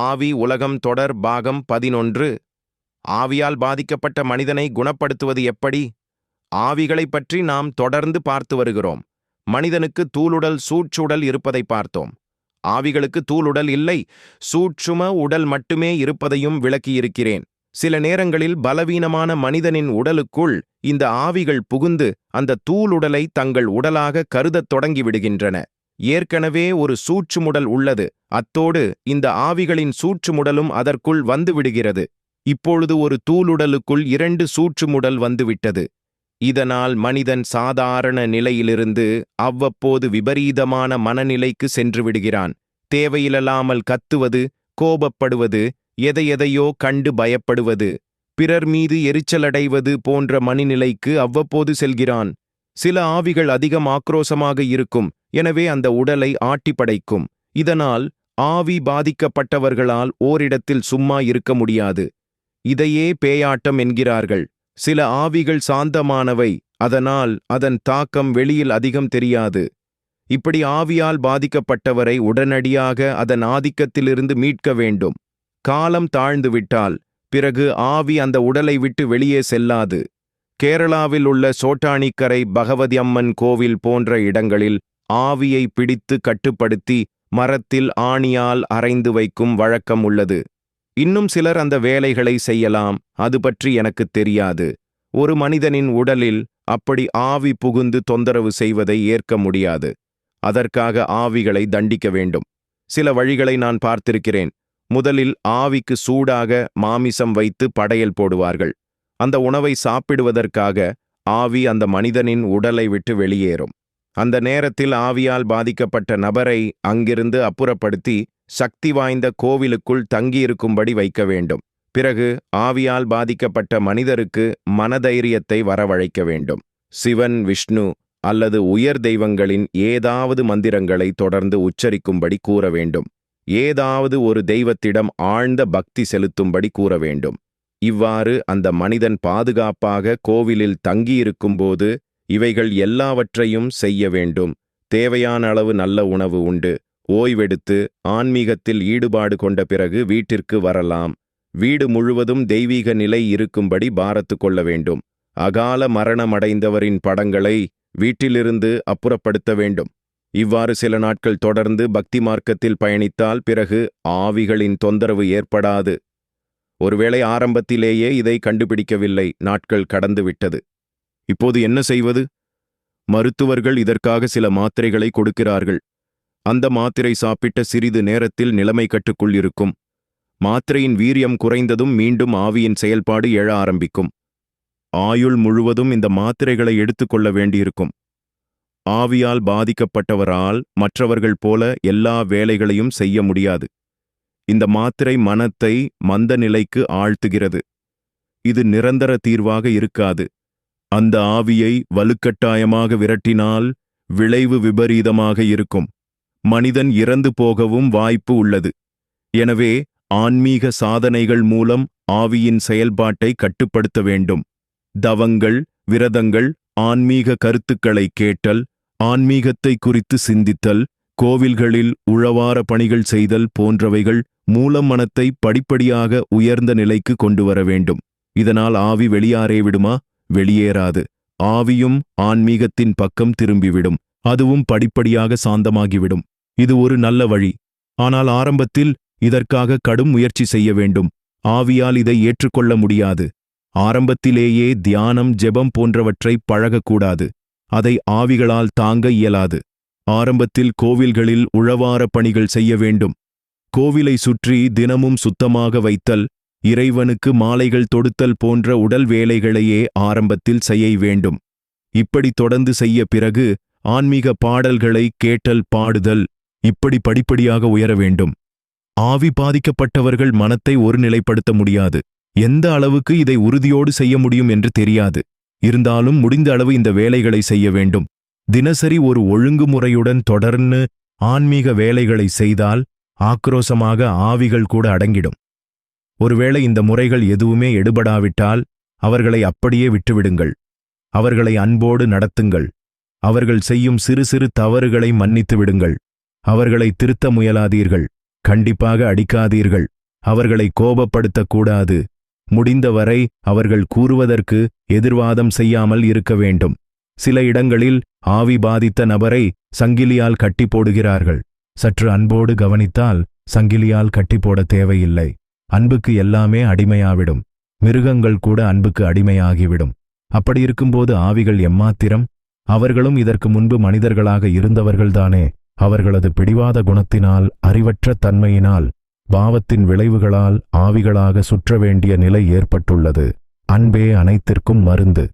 ஆவி உலகம் தொடர் பாகம் பதினொன்று. ஆவியால் பாதிக்கப்பட்ட மனிதனை குணப்படுத்துவது எப்படி? ஆவிகளைப் பற்றி நாம் தொடர்ந்து பார்த்து வருகிறோம். மனிதனுக்கு தூளுடல் சூட்சுடல் இருப்பதை பார்த்தோம். ஆவிகளுக்கு தூளுடல் இல்லை சூட்சும உடல் மட்டுமே இருப்பதையும் விளக்கியிருக்கிறேன். சில நேரங்களில் பலவீனமான மனிதனின் உடலுக்குள் இந்த ஆவிகள் புகுந்து அந்த தூளுடலை தங்கள் உடலாக கருதத் தொடங்கிவிடுகின்றன ஏற்கனவே ஒரு சூற்றுமுடல் உள்ளது அத்தோடு இந்த ஆவிகளின் சூற்றுமுடலும் அதற்குள் வந்துவிடுகிறது. இப்பொழுது ஒரு தூளுடலுக்குள் இரண்டு சூற்றுமுடல் வந்துவிட்டது. இதனால் மனிதன் சாதாரண நிலையிலிருந்து அவ்வப்போது விபரீதமான மனநிலைக்கு சென்று விடுகிறான் தேவையில்லாமல் கத்துவது கோபப்படுவது எதையெதையோ கண்டு பயப்படுவது பிறர் மீது எரிச்சலடைவது போன்ற மனநிலைக்கு அவ்வப்போது செல்கிறான். சில ஆவிகள் அதிகம் ஆக்ரோசமாக இருக்கும் எனவே அந்த உடலை ஆட்டி படைக்கும். இதனால் ஆவி பாதிக்கப்பட்டவர்களால் ஓரிடத்தில் சும்மா இருக்க முடியாது. இதையே பேயாட்டம் என்கிறார்கள். சில ஆவிகள் சாந்தமானவை அதனால் அதன் தாக்கம் வெளியில் அதிகம் தெரியாது. இப்படி ஆவியால் பாதிக்கப்பட்டவரை உடனடியாக அதன் ஆதிக்கத்திலிருந்து மீட்க வேண்டும். காலம் தாழ்ந்துவிட்டால் பிறகு ஆவி அந்த உடலை விட்டு வெளியே செல்லாது. கேரளாவில் உள்ள சோட்டாணிக்கரை பகவதி அம்மன் கோவில் போன்ற இடங்களில் ஆவியை பிடித்து கட்டுப்படுத்தி மரத்தில் ஆணியால் அரைந்து வைக்கும் வழக்கம் உள்ளது. இன்னும் சிலர் அந்த வேலைகளை செய்யலாம் அது பற்றி எனக்குத் தெரியாது. ஒரு மனிதனின் உடலில் அப்படி ஆவி புகுந்து தொந்தரவு செய்வதை ஏற்க முடியாது. அதற்காக ஆவிகளை தண்டிக்க வேண்டும். சில வழிகளை நான் பார்த்திருக்கிறேன். முதலில் ஆவிக்கு சூடாக மாமிசம் வைத்து படையல் போடுவார்கள். அந்த உணவை சாப்பிடுவதற்காக ஆவி அந்த மனிதனின் உடலை விட்டு வெளியேறும். அந்த நேரத்தில் ஆவியால் பாதிக்கப்பட்ட நபரை அங்கிருந்து அப்புறப்படுத்தி சக்தி வாய்ந்த கோவிலுக்குள் தங்கியிருக்கும்படி வைக்க வேண்டும். பிறகு ஆவியால் பாதிக்கப்பட்ட மனிதருக்கு மனதைரியத்தை வரவழைக்க வேண்டும். சிவன் விஷ்ணு அல்லது உயர் தெய்வங்களின் ஏதாவது மந்திரங்களை தொடர்ந்து உச்சரிக்கும்படி கூற வேண்டும். ஏதாவது ஒரு தெய்வத்திடம் ஆழ்ந்த பக்தி செலுத்தும்படி கூற வேண்டும். இவ்வாறு அந்த மனிதன் பாதுகாப்பாக கோவிலில் தங்கியிருக்கும்போது இவைகள் எல்லாவற்றையும் செய்ய வேண்டும். தேவையான அளவு நல்ல உணவு உண்டு. ஓய்வெடுத்து ஆன்மீகத்தில் ஈடுபாடு கொண்ட பிறகு வீட்டிற்கு வரலாம். வீடு முழுவதும் தெய்வீக நிலை இருக்கும்படி பாரத்து கொள்ள வேண்டும். அகால மரணமடைந்தவரின் படங்களை வீட்டிலிருந்து அப்புறப்படுத்த வேண்டும். இவ்வாறு சில நாட்கள் தொடர்ந்து பக்தி மார்க்கத்தில் பயணித்தால் பிறகு ஆவிகளின் தொந்தரவு ஏற்படாது. ஒருவேளை ஆரம்பத்திலேயே இதை கண்டுபிடிக்கவில்லை. நாட்கள் கடந்துவிட்டது. இப்போது என்ன செய்வது? மருத்துவர்கள் இதற்காக சில மாத்திரைகளை கொடுக்கிறார்கள். அந்த மாத்திரை சாப்பிட்ட சிறிது நேரத்தில் நிலைமை கட்டுக்குள் இருக்கும். மாத்திரையின் வீரியம் குறைந்ததும் மீண்டும் ஆவியின் செயல்பாடு எழ ஆரம்பிக்கும். ஆயுள் முழுவதும் இந்த மாத்திரைகளை எடுத்துக்கொள்ள வேண்டியிருக்கும். ஆவியால் பாதிக்கப்பட்டவரால் மற்றவர்கள் போல எல்லா வேலைகளையும் செய்ய முடியாது. இந்த மாத்திரை மனத்தை மந்த நிலைக்கு ஆழ்த்துகிறது. இது நிரந்தர தீர்வாக இருக்காது. அந்த ஆவியை வலுக்கட்டாயமாக விரட்டினால் விளைவு விபரீதமாக இருக்கும். மனிதன் இறந்து போகவும் வாய்ப்பு உள்ளது. எனவே ஆன்மீக சாதனைகள் மூலம் ஆவியின் செயல்பாட்டை கட்டுப்படுத்த வேண்டும். தவங்கள் விரதங்கள் ஆன்மீக கருத்துக்களை கேட்டல் ஆன்மீகத்தை குறித்து சிந்தித்தல் கோவில்களில் உழவார பணிகள் செய்தல் போன்றவைகள் மூலம் மனத்தை படிப்படியாக உயர்ந்த நிலைக்கு கொண்டு வர வேண்டும். இதனால் ஆவி வெளியாரே விடுமா? வெளியேறாது. ஆவியும் ஆன்மீகத்தின் பக்கம் திரும்பிவிடும். அதுவும் படிப்படியாக சாந்தமாகிவிடும். இது ஒரு நல்ல வழி. ஆனால் ஆரம்பத்தில் இதற்காக கடும் முயற்சி செய்ய வேண்டும். ஆவியால் இதை ஏற்றுக்கொள்ள முடியாது. ஆரம்பத்திலேயே தியானம் ஜெபம் போன்றவற்றை பழகக்கூடாது. அதை ஆவிகளால் தாங்க இயலாது. ஆரம்பத்தில் கோவில்களில் உழவார பணிகள் செய்ய வேண்டும். கோவிலை சுற்றி தினமும் சுத்தமாக வைத்தல் இறைவனுக்கு மாலைகள் தொடுத்தல் போன்ற உடல் வேலைகளையே ஆரம்பத்தில் செய்ய வேண்டும். இப்படி தொடர்ந்து செய்ய பிறகு ஆன்மீக பாடல்களை கேட்டல் பாடுதல் இப்படி படிப்படியாக உயர வேண்டும். ஆவி பாதிக்கப்பட்டவர்கள் மனத்தை ஒருநிலைப்படுத்த முடியாது. எந்த அளவுக்கு இதை உறுதியோடு செய்ய முடியும் என்று தெரியாது. இருந்தாலும் முடிந்த அளவு இந்த வேலைகளை செய்ய வேண்டும். தினசரி ஒரு ஒழுங்குமுறையுடன் தொடர்ந்து ஆன்மீக வேலைகளை செய்தால் ஆக்ரோசமாக ஆவிகள் கூட அடங்கிடும். ஒருவேளை இந்த முறைகள் எதுவுமே எடுபடாவிட்டால் அவர்களை அப்படியே விட்டுவிடுங்கள். அவர்களை அன்போடு நடத்துங்கள். அவர்கள் செய்யும் சிறு சிறு தவறுகளை மன்னித்து விடுங்கள். அவர்களை திருத்த முயலாதீர்கள். கண்டிப்பாக அடிக்காதீர்கள். அவர்களை கோபப்படுத்தக்கூடாது. முடிந்தவரை அவர்கள் கூறுவதற்கு எதிர்வாதம் செய்யாமல் இருக்க வேண்டும். சில இடங்களில் ஆவி பாதித்த நபரை சங்கிலியால் கட்டி போடுகிறார்கள். சற்று அன்போடு கவனித்தால் சங்கிலியால் கட்டி போட தேவையில்லை. அன்புக்கு எல்லாமே அடிமையாவிடும். மிருகங்கள் கூட அன்புக்கு அடிமையாகிவிடும். அப்படி இருக்கும்போது ஆவிகள் எம்மாத்திரம்? அவர்களும் இதற்கு முன்பு மனிதர்களாக இருந்தவர்கள்தானே அவர்களது பிடிவாத குணத்தினால் அறிவற்ற தன்மையினால் பாவத்தின் விளைவுகளால் ஆவிகளாக சுற்ற வேண்டிய நிலை ஏற்பட்டுள்ளது. அன்பே அனைத்திற்கும் மருந்து.